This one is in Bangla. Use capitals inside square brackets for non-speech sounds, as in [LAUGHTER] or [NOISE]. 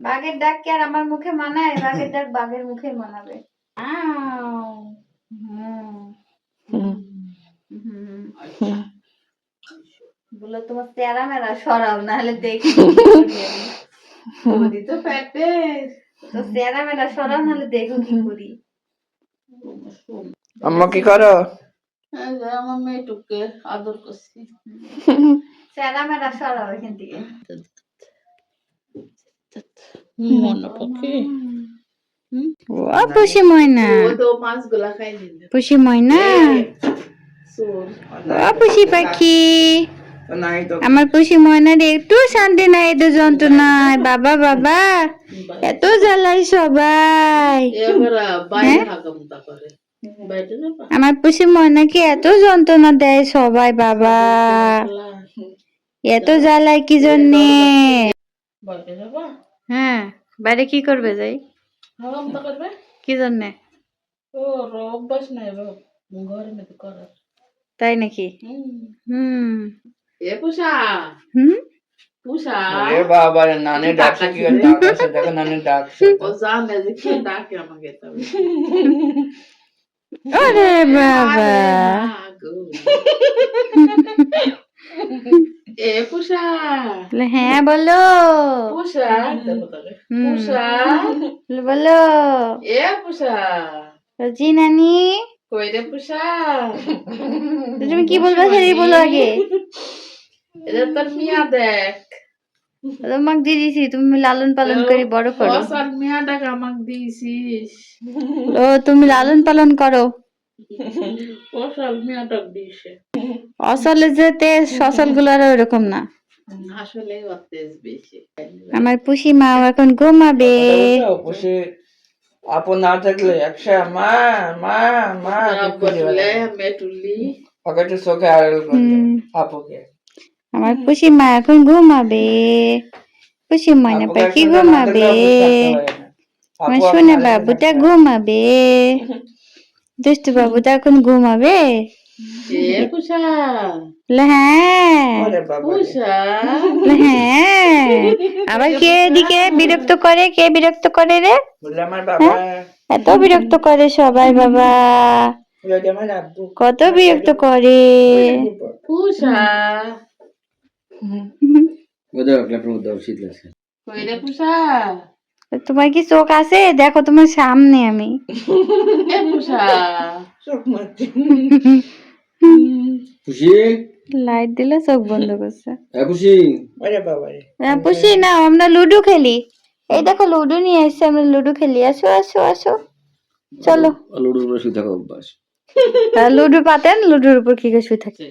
বাঘের ডাক কি আর আমার মুখে মানায়? বাঘের ডাক বাঘের মুখে মানাবে। আউ। হুম। হুম, হুম হুম। বলে তোমার তেরা মেরা সরাও নাহলে দেখি [LAUGHS] তো পেটে তো তেরা মেরা সরাও নাহলে দেখো কি করি। আম্মা কি করো? এই যে আমার মেয়েটুকে আদর করছি। [LAUGHS] তেরা মেরা সরাও এখান থেকে। মনে পাখি ও পুষি ময়না। ও তো মাছগুলা পুষি ময়না। ও পুষি পাখি। নাই তো আমার পুষি ময়নার একটু শান্তি নাই এত যন্ত্রণায় বাবা বাবা এত জ্বালাই সবাই। বাইরে আমার পুষি ময়নাকে এত যন্ত্রণা দেয় সবাই বাবা। এত জ্বালায় কি জন্যে? হ্যাঁ বাইরে কি করবে যাই? হাকামতা করবে। কি জন্যে? ও অভ্যাস নাই বাবা ঘরের মধ্যে করার। তাই নাকি? হুম। হুম। এ পুষা। হুম? পুষা। এ বাবা রে নানি ডাকছে কি করে ডাকছে দেখো নানি ডাকছে ও জানে যে কে ডাকে আমাকে তবে ওরে বাবা। আগো। [LAUGHS] এ পুষা। হ্যাঁ বলো। পুষা। পুষা। বলো এ পুষা। জি নানি। কই রে পুষা? তুমি কি বলবে সেটাই বলো আগে। এটা তোর মিয়া দেখ। তোমাকে দিয়ে দিছি তুমি লালন পালন করে বড় করো। মিয়াটাকে আমাকে দিয়েছিস। ও তুমি লালন পালন করো। মিয়াটাক দিয়েছে। অসলে যে তেজ ফসলগুলার ওরকম না। আসলে তেজ বেশি। আমার পুষি মা এখন ঘুমাবে। আপন না থাকলে একশা মা মা মা মেটুলি একটু চোখে আড়াল করবে আপুকে। আমার পুষি মা এখন ঘুমাবে। পুষি ময়না পাখি থাকলে ঘুমাবে। আমার বাবুটা ঘুমাবে। দুষ্টু বাবুটা এখন ঘুমাবে। হ্যাঁ। বলে, হ্যাঁ। আবার কে এদিকে বিরক্ত করে কে বিরক্ত করে রে? এত বিরক্ত করে সবাই বাবা। কত বিরক্ত করে। পুষা। তোমার কি চোখ আছে? দেখো তোমার সামনে আমি। খুশি? লাইট দিলে চোখ বন্ধ করছে। হ্যাঁ খুশি? ওরে বাবা রে। হ্যাঁ, পুষি না আমরা লুডো খেলি। এই দেখো লুডো নিয়ে এসছি আমরা লুডো খেলি। আসো আসো আসো। চলো। লুডুর উপরে শুয়ে থাকা অভ্যাস। লুডো পাতেন লুডোর উপর কি করে শুয়ে থাকি।